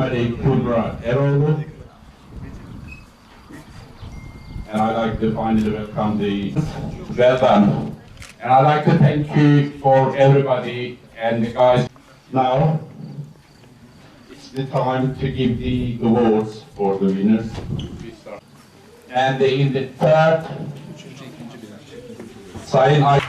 Chameli Kudra Eroğlu. And I'd like to finally welcome the done. And I'd like to thank you for everybody and the guys. Now, it's the time to give the awards for the winners. And in the third, Sayın Ay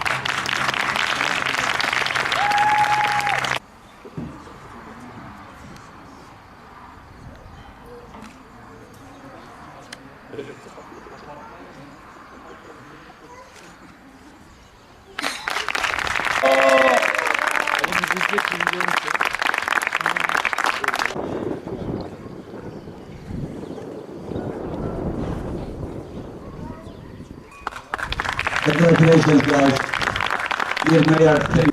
Congratulations guys. You've made our thing.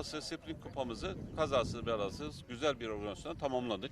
Kupası, Spring Kupamızı kazasız belasız güzel bir organizasyonla tamamladık.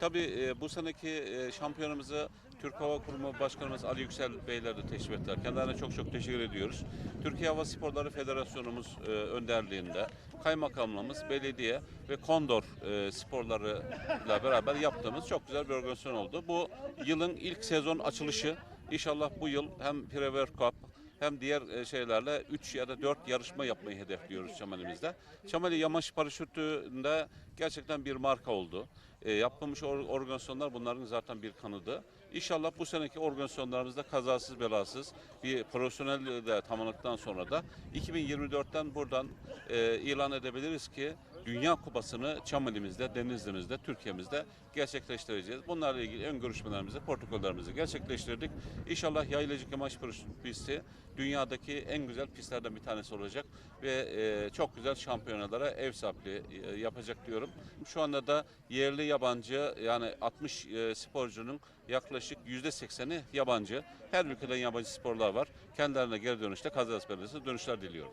Tabii e, bu seneki e, şampiyonumuzu Türk Hava Kurumu Başkanımız Ali Yüksel Beyler de teşrif ettiler. Kendilerine çok çok teşekkür ediyoruz. Türkiye Hava Sporları Federasyonumuz e, önderliğinde kaymakamlığımız, belediye ve kondor e, sporlarıyla beraber yaptığımız çok güzel bir organizasyon oldu. Bu yılın ilk sezon açılışı. İnşallah bu yıl hem Pre World Cup hem diğer e, şeylerle 3 ya da 4 yarışma yapmayı hedefliyoruz Çameli'mizde. Çameli Yamaç Paraşütü'nde gerçekten bir marka oldu. E, yapılmış or- organizasyonlar bunların zaten bir kanıdı. İnşallah bu seneki organizasyonlarımızda kazasız belasız bir profesyonel de tamamladıktan sonra da 2024'ten buradan e, ilan edebiliriz ki Dünya Kupası'nı Çameli'mizde, Denizli'mizde, Türkiye'mizde gerçekleştireceğiz. Bunlarla ilgili ön görüşmelerimizi, protokollerimizi gerçekleştirdik. İnşallah Yaylacık Yamaç pisti dünyadaki en güzel pistlerden bir tanesi olacak ve e, çok güzel şampiyonalara ev sahipliği e, yapacak diyorum. Şu anda da yerli yabancı yani 60 e, sporcunun yaklaşık %80'i yabancı. Her ülkeden yabancı sporlar var. Kendilerine geri dönüşte kazası belasız dönüşler diliyorum.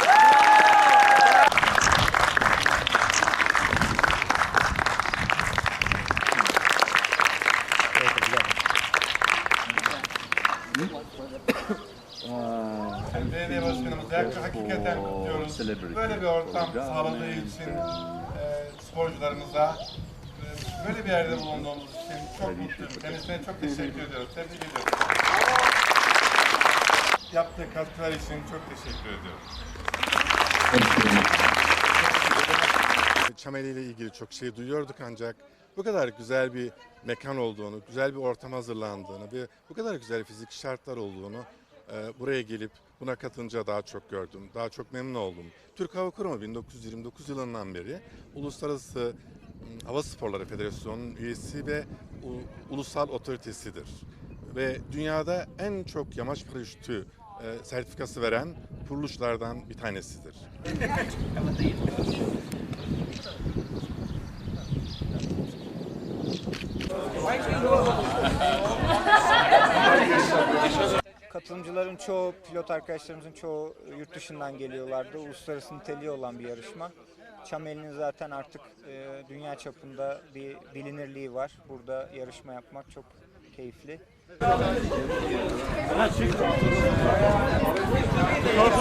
Belediye başkanımızı hak- hakikaten kutluyoruz. Böyle bir ortam sağladığı için e, sporcularımıza e, böyle bir yerde bulunduğumuz için çok mutluyum. Kendisine çok teşekkür ediyoruz. Tebrik ediyoruz. Yaptığı katkılar için çok teşekkür ediyorum. Çameli ile ilgili çok şey duyuyorduk ancak bu kadar güzel bir mekan olduğunu, güzel bir ortam hazırlandığını ve bu kadar güzel fizik şartlar olduğunu e, buraya gelip buna katılınca daha çok gördüm. Daha çok memnun oldum. Türk Hava Kurumu 1929 yılından beri Uluslararası Hava Sporları Federasyonu'nun üyesi ve ulusal otoritesidir. Ve dünyada en çok yamaç paraşütü e, sertifikası veren kuruluşlardan bir tanesidir. Katılımcıların çoğu, pilot arkadaşlarımızın çoğu yurt dışından geliyorlardı. Uluslararası niteliği olan bir yarışma. Çameli'nin zaten artık e, dünya çapında bir bilinirliği var. Burada yarışma yapmak çok keyifli.